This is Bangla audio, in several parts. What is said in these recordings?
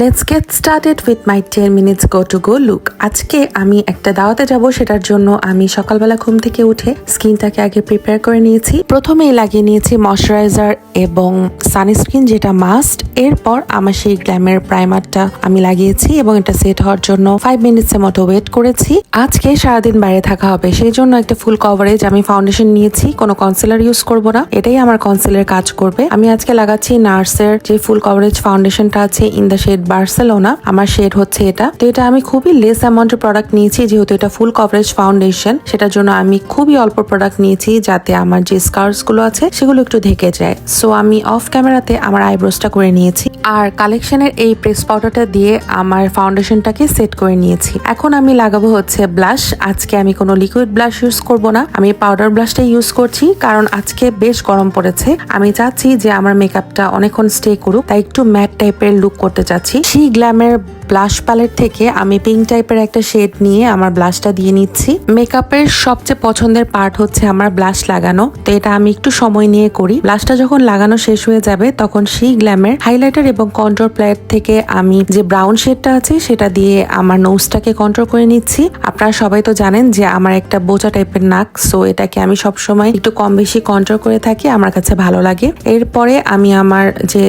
Let's get started with my ten minutes go to go look আজকে আমি একটা দাওয়াতে যাব, সেটার জন্য আমি সকালবেলা ঘুম থেকে উঠে স্কিনটাকে আগে প্রিপেয়ার করে নিয়েছি। প্রথমেই লাগিয়ে নিয়েছি ময়শ্চারাইজার এবং সানস্ক্রিন যেটা মাস্ট এরপর আমার সেই গ্ল্যামের প্রাইমারটা আমি লাগিয়েছি এবং এটা সেট হওয়ার জন্য ফাইভ মিনিটসের মতো ওয়েট করেছি। আজকে সারাদিন বাইরে থাকা হবে, সেই জন্য একটা ফুল কভারেজ আমি ফাউন্ডেশন নিয়েছি, কোনো কনসিলার ইউজ করব না। এটাই আমার কনসিলার কাজ করবে। আমি আজকে লাগাচ্ছি নার্সের যে ফুল কভারেজ ফাউন্ডেশনটা আছে ইন দ্য শেড বার্সেলোনা আমার শেড হচ্ছে এটা। তো এটা আমি খুবই লেস অ্যামাউন্টের প্রোডাক্ট নিয়েছি, যেহেতু এটা ফুল কভারেজ ফাউন্ডেশন সেটার জন্য আমি খুবই অল্প প্রোডাক্ট নিয়েছি যাতে আমার যে স্কার্সগুলো আছে, সেগুলো একটু ঢেকে যায়। সো আমি অফ ক্যামেরাতে আমার আইব্রোসটা করে নিয়েছি। আর কালেকশনের এই প্রেস পাউডারটা দিয়ে আমার ফাউন্ডেশনটাকে সেট করে নিয়েছি। এখন আমি লাগাবো হচ্ছে ব্লাশ আজকে আমি কোনো লিকুইড ব্লাশ ইউজ করব না। আমি পাউডার ব্লাশটা ইউজ করছি, কারণ আজকে বেশ গরম পড়েছে। আমি চাচ্ছি যে আমার মেকআপটা অনেকক্ষণ স্টে করুক, তাই একটু ম্যাট টাইপের লুক করতে চাচ্ছি। সেই গ্ল্যামের ব্লাশ প্যালেট থেকে আমি পিঙ্ক টাইপের একটা শেড নিয়ে আমার ব্লাশটা দিয়ে নিচ্ছি। মেকআপের সবচেয়ে পছন্দের পার্ট হচ্ছে আমার ব্লাশ লাগানো। তো এটা আমি একটু সময় নিয়ে করি। ব্লাশটা যখন লাগানো শেষ হয়ে যাবে, তখন সেই গ্ল্যামের হাইলাইটার এবং কন্ট্রোল প্লেট থেকে আমি যে ব্রাউন শেডটা আছে, সেটা দিয়ে আমার নোজটাকে কন্ট্রোল করে নিচ্ছি। আপনারা সবাই তো জানেন যে আমার একটা বোচা টাইপের নাক সো এটাকে আমি সবসময় একটু কম বেশি কন্ট্রোল করে থাকি, আমার কাছে ভালো লাগে। এরপরে আমি আমার যে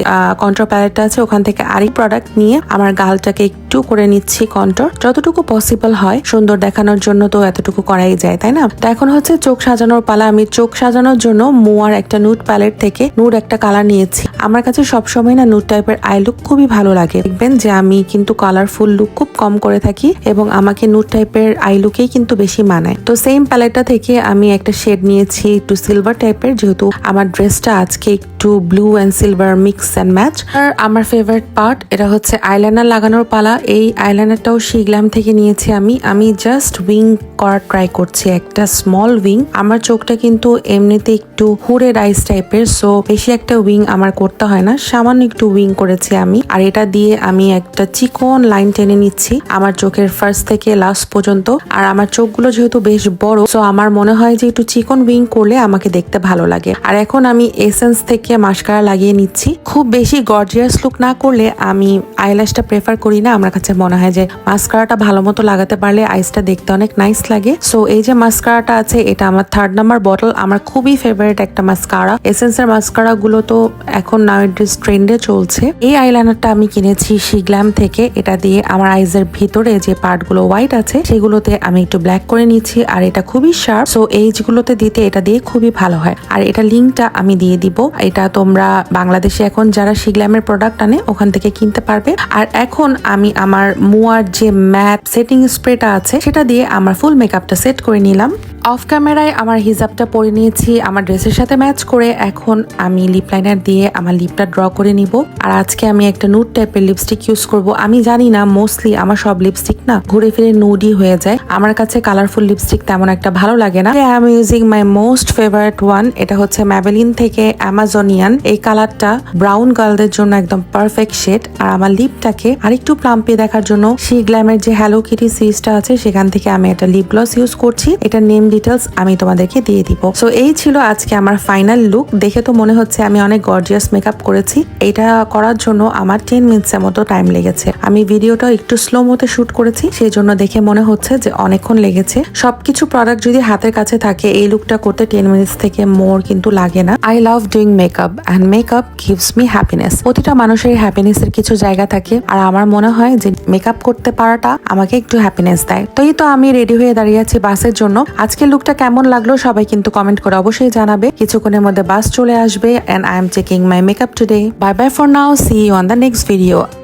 কন্ট্রোল প্যালেটটা আছে, ওখান থেকে আরেক প্রোডাক্ট নিয়ে আমার গালটাকে একটু করে নিচ্ছি কন্ট্রোল যতটুকু পসিবল হয়, সুন্দর দেখানোর জন্য তো এতটুকু করাই যায়, তাই না? তো এখন হচ্ছে চোখ সাজানোর পালা। আমি চোখ সাজানোর জন্য মোয়ার একটা নুট প্যালেট থেকে নুট একটা কালার নিয়েছি। আমার কাছে সবসময় না নুট টাইপের আই লুক খুবই ভালো লাগে। দেখবেন যে আমি কিন্তু কালারফুল লুক খুব কম করে থাকি এবং আমাকে নুট টাইপের আই লুকেই কিন্তু বেশি মানায়। তো সেম প্যালেটটা থেকে আমি একটা শেড নিয়েছি একটু সিলভার টাইপের যেহেতু আমার ড্রেসটা আজকে একটু blue and silver mix and match. আর আমার ফেভারিট পার্ট এটা হচ্ছে আইলাইনার লাগানোর পালা। এই আইলাইনারটাও শিগলাম থেকে নিয়েছি আমি। আমি জাস্ট উইং করার ট্রাই করছি, একটা স্মল উইং আমার চোখটা কিন্তু এমনিতে একটু হুড়ে রাইস টাইপের সো বেশি একটা উইং আমার করতে হয় না। সামান্য একটু উইং করেছি আমি। আর এটা দিয়ে আমি একটা চিকন লাইন টেনে নিচ্ছি আমার চোখের ফার্স্ট থেকে লাস্ট পর্যন্ত। আর আমার চোখগুলো যেহেতু বেশ বড় সো আমার মনে হয় যে একটু চিকন উইং করলে আমাকে দেখতে ভালো লাগে। আর এখন আমি এসেন্স থেকে মাস্কারা লাগিয়ে নিচ্ছি। খুব বেশি গর্জিয়াস লুক না করলে আমি আইল্যাশটা প্রেফার করি না। আমার কাছে মনে হয় যে মাস্কারাটা ভালো মতো লাগাতে পারলে আইসটা দেখতে অনেক নাইস লাগে। সো এই যে মাস্কারাটা আছে, এটা আমার থার্ড নাম্বার বটল আমার খুবই ফেভারিট একটা মাস্কারা এসেন্সের মাস্কারা গুলো তো এখন নাইড্রিস ট্রেন্ডে চলছে। এই আইলাইনারটা আমি কিনেছি শিগ্ল্যাম থেকে। এটা দিয়ে আমার আইজের ভিতরে যে পার্টগুলো হোয়াইট আছে, সেগুলোতে আমি একটু ব্ল্যাক করে নিচ্ছি। আর এটা খুবই শার্প সো এইজগুলোতে দিতে এটা দিয়ে খুবই ভালো হয়। আর এটা লিঙ্কটা আমি দিয়ে দিব। এটা তোমরা বাংলাদেশে এখন যারা শিগ্ল্যামের প্রোডাক্ট আনে, ওখান থেকে কিনতে পারবে। আর এখন আমি আমার মুয়ার যে ম্যাপ সেটিং স্প্রেটা আছে, সেটা দিয়ে আমার ফুল মেকআপটা সেট করে নিলাম। অফ ক্যামেরায় আমার হিজাবটা পরে নিয়েছি, আমার ড্রেসের সাথে ম্যাচ করে। এখন আমি লিপ লাইনার দিয়ে আমার লিপটা ড্র করে নিব। আর আজকে আমি একটা নুড টাইপের লিপস্টিক ইউজ করব। আমি জানি না মোস্টলি আমার সব লিপস্টিক না ঘুরে ফিরে নুডই হয়ে যায়। আমার কাছে কালারফুল লিপস্টিক তেমন একটা ভালো লাগে না। I am using my most favourite one এটা হচ্ছে ম্যাবেলিন থেকে অ্যামাজনিয়ান এই কালারটা ব্রাউন গার্লদের জন্য একদম পারফেক্ট শেড আর আমার লিপটাকে আরেকটু প্লাম্পে দেখার জন্য সি গ্ল্যামের যে হ্যালো কিটি সিরিজটা আছে, সেখান থেকে আমি একটা লিপ গ্লস ইউজ করছি। এটা নেম ডিটেলস আমি তোমাদেরকে দিয়ে দিব। সো এই ছিল আজকে আমার ফাইনাল লুক দেখে তো মনে হচ্ছে আমি অনেক গর্জিয়াস মেকআপ করেছি। এটা করার জন্য আমার টেন মিনিটসের মতো টাইম লেগেছে। আমি ভিডিওটা একটু স্লো মতে শুট করেছি সেই জন্য দেখে মনে হচ্ছে যে অনেকক্ষণ লেগেছে। সবকিছু প্রোডাক্ট যদি হাতের কাছে থাকে, এই লুকটা করতে টেন মিনিটস থেকে মোর কিন্তু লাগে না। I love doing makeup and makeup gives me happiness প্রতিটা মানুষের হ্যাপিনেসের কিছু জায়গা থাকে, আর আমার মনে হয় যে মেকআপ করতে পারাটা আমাকে একটু হ্যাপিনেস দেয়। তো এই তো আমি রেডি হয়ে দাঁড়িয়ে আছি বাসের জন্য। আজকে লুকটা কেমন লাগল সবাই কিন্তু কমেন্ট করে অবশ্যই জানাবে। কিছুক্ষণের মধ্যে বাস চলে আসবে and I am checking my makeup today bye bye for now see you on the next video